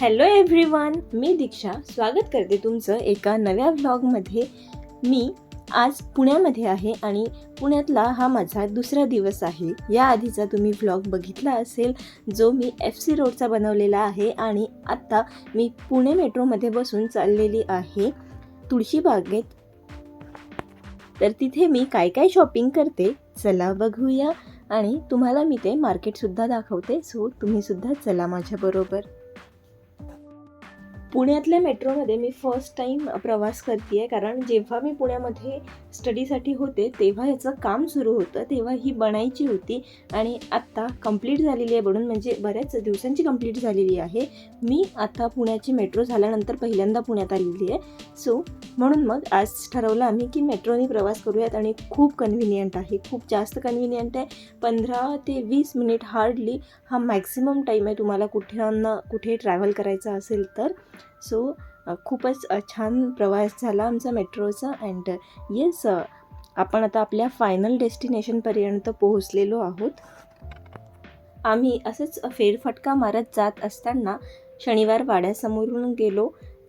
Hello everyone मी दीक्षा. स्वागत करते तुमचं एका नव्या व्लॉगमध्ये मी आज पुण्यामध्ये आहे आणि पुण्यातला हा माझा दुसरा दिवस आहे. या आधीचा तुम्ही व्लॉग बघितला असेल जो मी एफ सी रोडचा बनवलेला आहे आणि आत्ता मी पुणे मेट्रोमध्ये बसून चाललेली आहे तुळशीबागेत तर तिथे मी काय काय शॉपिंग करते चला बघूया. आणि तुम्हाला मी ते मार्केटसुद्धा दाखवते सो तुम्हीसुद्धा चला माझ्याबरोबर पुण्यातल्या मेट्रोमध्ये मी फर्स्ट टाईम प्रवास करते आहे कारण जेव्हा मी पुण्यामध्ये स्टडीसाठी होते तेव्हा याचं काम सुरू होतं तेव्हा ही बनायची होती. आणि आत्ता कंप्लीट झालेली आहे बनून म्हणजे बऱ्याच दिवसांची कंप्लीट झालेली आहे. मी आता पुण्याची मेट्रो झाल्यानंतर पहिल्यांदा पुण्यात आलेली आहे. सो म्हणून मग आज ठरवलं आम्ही की मेट्रोने प्रवास करूयात आणि खूप कन्व्हिनियंट आहे. खूप जास्त कन्व्हिनियंट आहे. पंधरा ते वीस मिनिट हार्डली हा मॅक्सिमम टाईम आहे तुम्हाला कुठे कुठे ट्रॅव्हल करायचा असेल तर. सो खूपच छान प्रवास झाला आमचा मेट्रोचा. अँड येस आपण आता आपल्या फायनल डेस्टिनेशनपर्यंत पोहोचलेलो आहोत. आम्ही असंच फेरफटका मारत जात असताना शनिवार वाड्यासमोरून गेलो.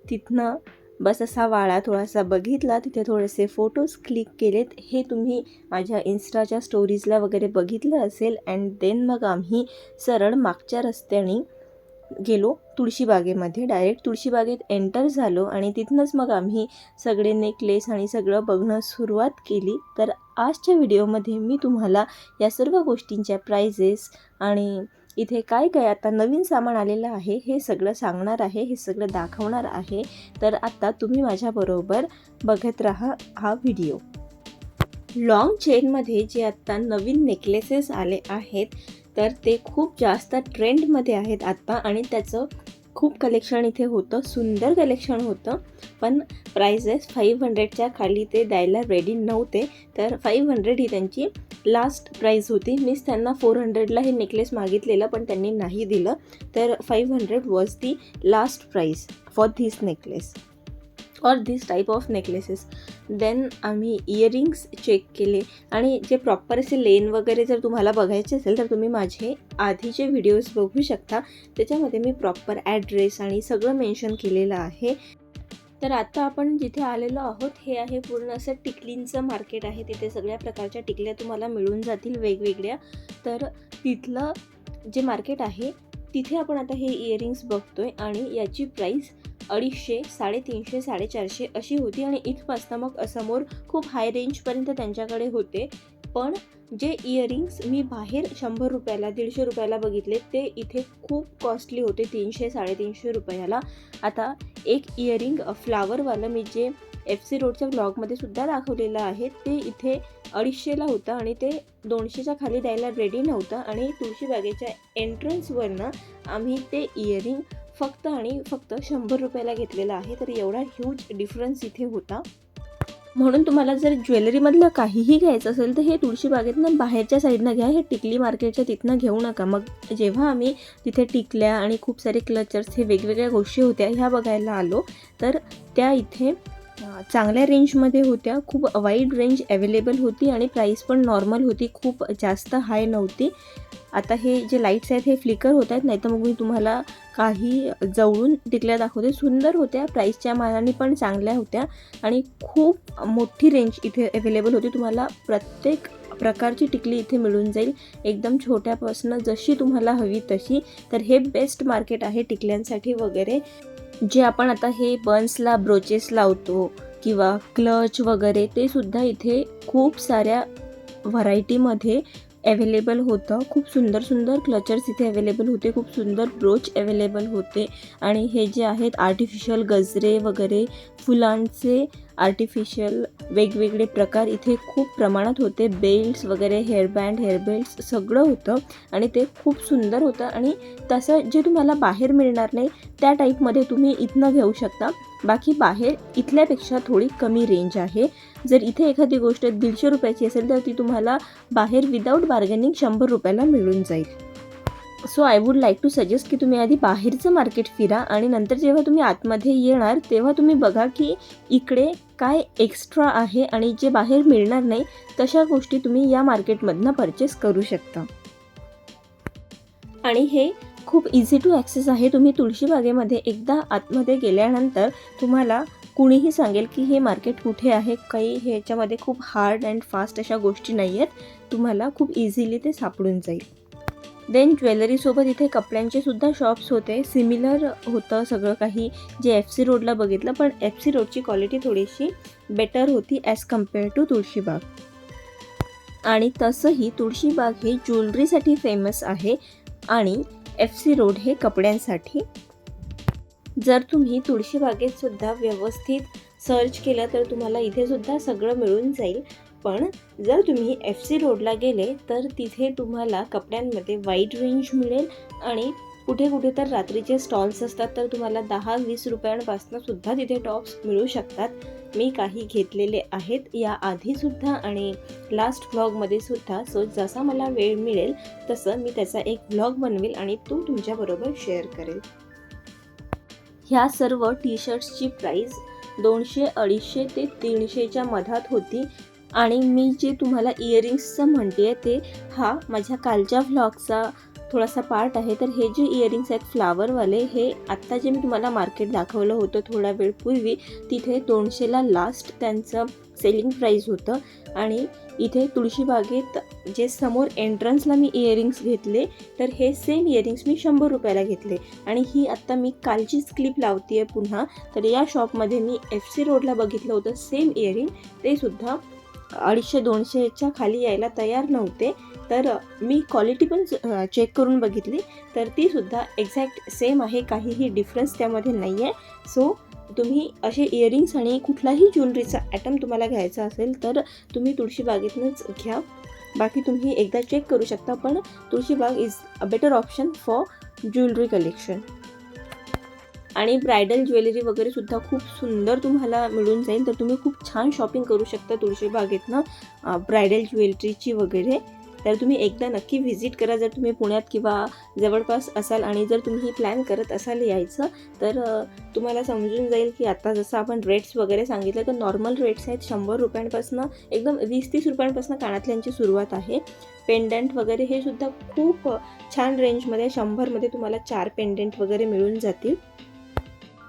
तिथनं बस असा वाडा थोडासा बघितला. तिथे थोडेसे फोटोज क्लिक केलेत. हे तुम्ही माझ्या इन्स्टाच्या स्टोरीजला वगैरे बघितलं असेल. अँड देन मग आम्ही सरळ मागच्या रस्त्याने गेलो. तुळशीबागेमध्ये डायरेक्ट तुळशीबागेत एंटर झालो आणि तिथनंच मग आम्ही सगळे नेकलेस आणि सगळं बघणं सुरुवात केली. तर आजच्या व्हिडिओमध्ये मी तुम्हाला या सर्व गोष्टींच्या प्राइजेस आणि इथे काय काय आता नवीन सामान आलेलं आहे हे सगळं सांगणार आहे हे सगळं दाखवणार आहे. तर आत्ता तुम्ही माझ्याबरोबर बघत राहा हा व्हिडिओ. लॉंग चेनमध्ये जे आत्ता नवीन नेकलेसेस आले आहेत तर ते खूप जास्त ट्रेंडमध्ये आहेत आत्ता आणि त्याचं खूप कलेक्शन इथे होतं सुंदर कलेक्शन होतं. पण प्राइजेस फाईव्ह हंड्रेडच्या खाली ते द्यायला रेडी नव्हते. तर फाईव्ह हंड्रेड ही त्यांची लास्ट प्राईज होती. मीच त्यांना फोर हंड्रेडला हे नेकलेस मागितलेलं पण त्यांनी नाही दिलं. तर five hundred was the last price for this necklace or this type of necklaces then आम्ही इयरिंग्स चेक केले. आणि जे प्रॉपर असे लेन वगैरे जर तुम्हाला बघायचे असेल तर तुम्ही माझे आधीचे व्हिडिओज बघू शकता. त्याच्यामध्ये मी प्रॉपर ॲड्रेस आणि सगळं मेन्शन केलेलं आहे. तर आता आपण जिथे आलेलो आहोत हे आहे पूर्ण असं टिकलींचं मार्केट आहे. तिथे सगळ्या प्रकारच्या टिकल्या तुम्हाला मिळून जातील वेगवेगळ्या. तर तिथलं जे मार्केट आहे तिथे आपण आता हे इयरिंग्स बघतोय आणि याची प्राईस अडीचशे साडेतीनशे साडेचारशे अशी होती आणि इथपासनं मग समोर खूप हाय रेंजपर्यंत त्यांच्याकडे होते. पण जे इयरिंग्स मी बाहेर शंभर रुपयाला दीडशे रुपयाला बघितले ते इथे खूप कॉस्टली होते तीनशे साडेतीनशे रुपयाला. आता एक इयरिंग फ्लावरवालं मी जे एफ सी रोडच्या ब्लॉगमध्ये सुद्धा दाखवलेलं आहे ते इथे अडीचशेला होतं आणि ते दोनशेच्या खाली द्यायला रेडी नव्हतं. आणि तुळशीबागेच्या एंट्रन्सवरनं आम्ही ते इयरिंग फक्त आणि फक्त शंभर रुपयाला घेतलेलं आहे तर एवढा ह्यूज डिफरन्स इथे होता. म्हणून तुम्हाला जर ज्वेलरीमधलं काहीही घ्यायचं असेल तर हे तुळशीबागेतनं बाहेरच्या साईडनं घ्या हे टिकली मार्केटच्या तिथनं घेऊ नका. मग जेव्हा आम्ही तिथे टिकल्या आणि खूप सारे क्लचर्स हे वेगवेगळ्या गोष्टी होत्या ह्या बघायला आलो तर त्या इथे चांगल्या रेंजमध्ये होत्या. खूप वाईड रेंज अवेलेबल होती आणि प्राईस पण नॉर्मल होती. खूप जास्त हाय नव्हती. आता हे जे लाईट्स आहेत हे फ्लिकर होत आहेत. नाही तर मग मी तुम्हाला काही जवळून टिकल्या दाखवते. सुंदर होत्या. प्राईसच्या मानाने पण चांगल्या होत्या. आणि खूप मोठी रेंज इथे अवेलेबल होती. तुम्हाला प्रत्येक प्रकारची टिकली इथे मिळून जाईल. एकदम छोट्यापासून जशी तुम्हाला हवी तशी. तर हे बेस्ट मार्केट आहे टिकल्यांसाठी वगैरे. जे आपण आता हे बन्सला ब्रोचेस लावतो किंवा क्लच वगैरे ते सुद्धा इथे खूप साऱ्या व्हरायटीमध्ये अवेलेबल होतं. खूप सुंदर सुंदर क्लचर्स इथे अवेलेबल होते. खूप सुंदर ब्रोच अवेलेबल होते. आणि हे जे आहेत आर्टिफिशियल गजरे वगैरे फुलांचे आर्टिफिशियल वेगवेगळे प्रकार इथे खूप प्रमाणात होते. बेल्ट्स वगैरे हेअरबँड हेअरबेल्ट्स सगळं होतं. आणि ते खूप सुंदर होतं. आणि तसं जे तुम्हाला बाहेर मिळणार नाही त्या टाईपमध्ये तुम्ही इथनं घेऊ शकता. बाकी बाहेर इथल्यापेक्षा थोडी कमी रेंज आहे. जर इथे एखादी गोष्ट दीडशे रुपयाची असेल तर ती तुम्हाला बाहेर विदाऊट बार्गेनिंग शंभर रुपयाला मिळून जाईल. So I would like to suggest की तुम्ही आधी बाहेरचं मार्केट फिरा आणि नंतर जेव्हा तुम्ही आतमध्ये येणार तेव्हा तुम्ही बघा की इकडे काय एक्स्ट्रा आहे आणि जे बाहेर मिळणार नाही तशा गोष्टी तुम्ही या मार्केटमधनं परचेस करू शकता. आणि हे खूप इझी टू ॲक्सेस आहे. तुम्ही तुळशीबागेमध्ये एकदा आतमध्ये गेल्यानंतर तुम्हाला कुणीही सांगेल की हे मार्केट कुठे आहे काही ह्याच्यामध्ये खूप हार्ड अँड फास्ट अशा गोष्टी नाही आहेत तुम्हाला खूप इझिली ते सापडून जाईल. देन ज्वेलरीसोबत इथे कपड्यांचे सुद्धा शॉप्स होते. सिमिलर होतं सगळं काही. जे एफ सी रोडला बघितलं पण एफ सी रोडची क्वालिटी थोडीशी बेटर होती ॲज कंपेअर टू तुळशीबाग. आणि तसंही तुळशीबाग हे ज्वेलरीसाठी फेमस आहे आणि एफ सी रोड हे कपड्यांसाठी. जर तुम्ही तुळशीबागेत सुद्धा व्यवस्थित सर्च केलं तर तुम्हाला इथे सुद्धा सगळं मिळून जाईल. पण जर तुम्ही एफ सी रोडला गेले तर तिथे तुम्हाला कपड्यांमध्ये वाईट रेंज मिळेल आणि कुठे कुठे तर रात्रीचे स्टॉल्स असतात तर तुम्हाला दहा वीस रुपयांपासून सुद्धा तिथे टॉप्स मिळू शकतात. मी काही घेतलेले आहेत या आधीसुद्धा आणि लास्ट व्लॉगमध्ये सुद्धा. सो जसा मला वेळ मिळेल तसं मी त्याचा एक व्लॉग बनवेल आणि तो तुमच्याबरोबर शेअर करेल. ह्या सर्व टी शर्ट्सची प्राईस दोनशे अडीचशे ते तीनशेच्या मधात होती. आणि मी जे तुम्हाला इयरिंग्सचं म्हणते आहे ते हा माझ्या कालच्या व्लॉगचा थोडासा पार्ट आहे. तर हे जे इयरिंग्स आहेत फ्लावरवाले हे आत्ता जे मी तुम्हाला मार्केट दाखवलं होतं थोडा वेळ पूर्वी तिथे दोनशेला लास्ट त्यांचं सेलिंग प्राईस होतं. आणि इथे तुळशीबागेत जे समोर एंट्रन्सला मी इयरिंग्स घेतले तर हे सेम इयरिंग्स मी शंभर रुपयाला घेतले. आणि ही आत्ता मी कालचीच क्लिप लावते आहे पुन्हा. तर या शॉपमध्ये मी एफ सी रोडला बघितलं होतं सेम इयरिंग ते सुद्धा अडीचशे दोनशेच्या खाली यायला तयार नव्हते. तर मी क्वालिटी पण चेक करून बघितली. तर ती सुद्धा एक्झॅक्ट सेम आहे. काहीही डिफरन्स त्यामध्ये नाही आहे सो तुम्ही असे इयरिंग्स आणि कुठलाही ज्वेलरीचा ॲटम तुम्हाला घ्यायचा असेल तर तुम्ही तुळशीबागेतूनच घ्या. बाकी तुम्ही एकदा चेक करू शकता पण Tulshibaug is a better option for jewellery collection आणि ब्रायडल ज्वेलरी वगैरे सुद्धा खूप सुंदर तुम्हाला मिळून जाईल. तर तुम्ही खूप छान शॉपिंग करू शकता तुळशीबागेतनं ब्रायडल ज्वेलरीची वगैरे. तर तुम्ही एकदा नक्की व्हिजिट करा जर तुम्ही पुण्यात किंवा जवळपास असाल आणि जर तुम्ही प्लॅन करत असाल यायचं तर तुम्हाला समजून जाईल की आता जसं आपण रेट्स वगैरे सांगितलं तर नॉर्मल रेट्स आहेत शंभर रुपयांपासून एकदम वीस तीस रुपयांपासून कानातल्यांची सुरुवात आहे. पेंडंट वगैरे हे सुद्धा खूप छान रेंजमध्ये शंभरमध्ये तुम्हाला चार पेंडंट वगैरे मिळून जातील.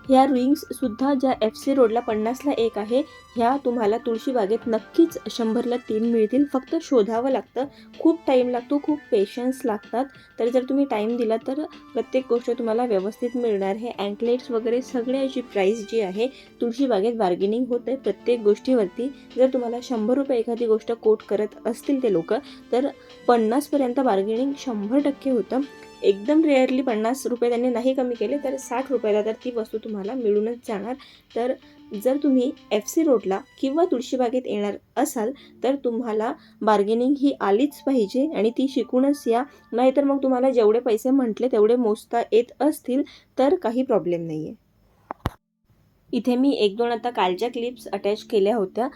ह्या रिंग्ससुद्धा ज्या एफ सी रोडला पन्नासला एक आहे ह्या तुम्हाला तुळशीबागेत नक्कीच शंभरला तीन मिळतील. फक्त शोधावं लागतं. खूप टाईम लागतो खूप पेशन्स लागतात. तर जर तुम्ही टाईम दिला तर प्रत्येक गोष्ट तुम्हाला व्यवस्थित मिळणार हे अँकलेट्स वगैरे सगळ्याची प्राईस जी आहे तुळशीबागेत बार्गेनिंग होते प्रत्येक गोष्टीवरती. जर तुम्हाला शंभर रुपये एखादी गोष्ट कोट करत असतील ते लोक तर पन्नासपर्यंत बार्गेनिंग शंभर टक्के होतं. एकदम रेअरली पन्नास रुपये त्यांनी नाही कमी केले तर साठ रुपयाला तर ती वस्तू तुम्हाला मिळूनच जाणार. तर जर तुम्ही एफ सी रोडला किंवा तुळशीबागेत येणार असाल तर तुम्हाला बार्गेनिंग ही आलीच पाहिजे आणि ती शिकूनच या. नाहीतर मग तुम्हाला जेवढे पैसे म्हटले तेवढे मोजता येत असतील तर काही प्रॉब्लेम नाही आहे इथे मी एक दोन आता कालच्या क्लिप्स अटॅच केल्या होत्या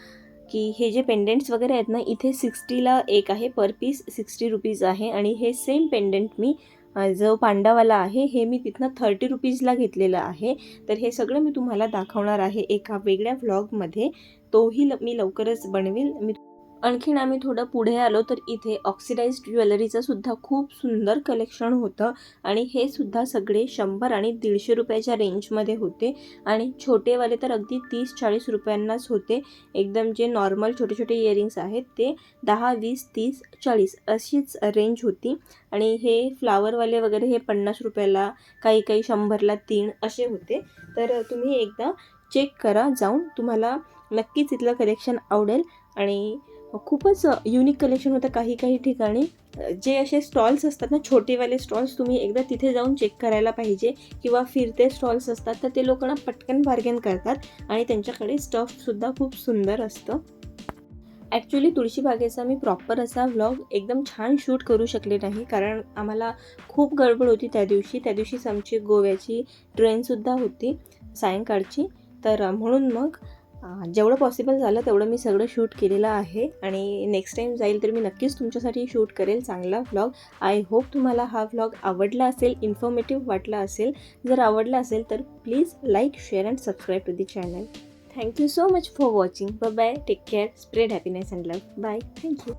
की हे जे पेंडंट्स वगैरे आहेत ना इथे सिक्स्टीला एक आहे पर पीस सिक्स्टी रुपीज आहे आणि हे सेम पेंडंट मी जो पांडावाला आहे हे मी तिथनं थर्टी रुपीजला घेतलेलं आहे. तर हे सगळं मी तुम्हाला दाखवणार आहे एका वेगळ्या व्लॉगमध्ये तोही ल मी लवकरच बनवेल मी आणखीन आम्ही थोडं पुढे आलो तर इथे ऑक्सिडाइज्ड ज्वेलरीचं सुद्धा खूप सुंदर कलेक्शन होतं. आणि हे सुद्धा सगळे शंभर आणि दीडशे रुपयाच्या रेंजमध्ये होते. आणि छोटेवाले तर अगदी तीस चाळीस रुपयांनाच होते. एकदम जे नॉर्मल छोटे छोटे इयरिंग्स आहेत ते दहा वीस तीस चाळीस अशीच रेंज होती. आणि हे फ्लावरवाले वगैरे हे पन्नास रुपयाला काही काही शंभरला तीन असे होते. तर तुम्ही एकदा चेक करा जाऊन तुम्हाला नक्कीच इथलं कलेक्शन आवडेल. आणि खूपच युनिक कलेक्शन होतं काही काही ठिकाणी. जे असे स्टॉल्स असतात ना छोटेवाले स्टॉल्स तुम्ही एकदा तिथे जाऊन चेक करायला पाहिजे किंवा फिरते स्टॉल्स असतात तर ते लोकांना पटकन बार्गेन करतात आणि त्यांच्याकडे स्टफसुद्धा खूप सुंदर असतं. ॲक्च्युली तुळशीबागेचा मी प्रॉपर असा व्लॉग एकदम छान शूट करू शकले नाही कारण आम्हाला खूप गडबड होती त्या दिवशी. त्या दिवशीच आमची गोव्याची ट्रेनसुद्धा होती सायंकाळची. तर म्हणून मग जेवढं पॉसिबल झालं तेवढं मी सगळं शूट केलेलं आहे. आणि नेक्स्ट टाईम जाईल तर मी नक्कीच तुमच्यासाठी शूट करेल चांगला व्लॉग आय होप तुम्हाला हा व्लॉग आवडला असेल इन्फॉर्मेटिव्ह वाटला असेल. जर आवडला असेल तर please like share and subscribe to the channel thank you so much for watching b bye take care spread happiness and love bye thank you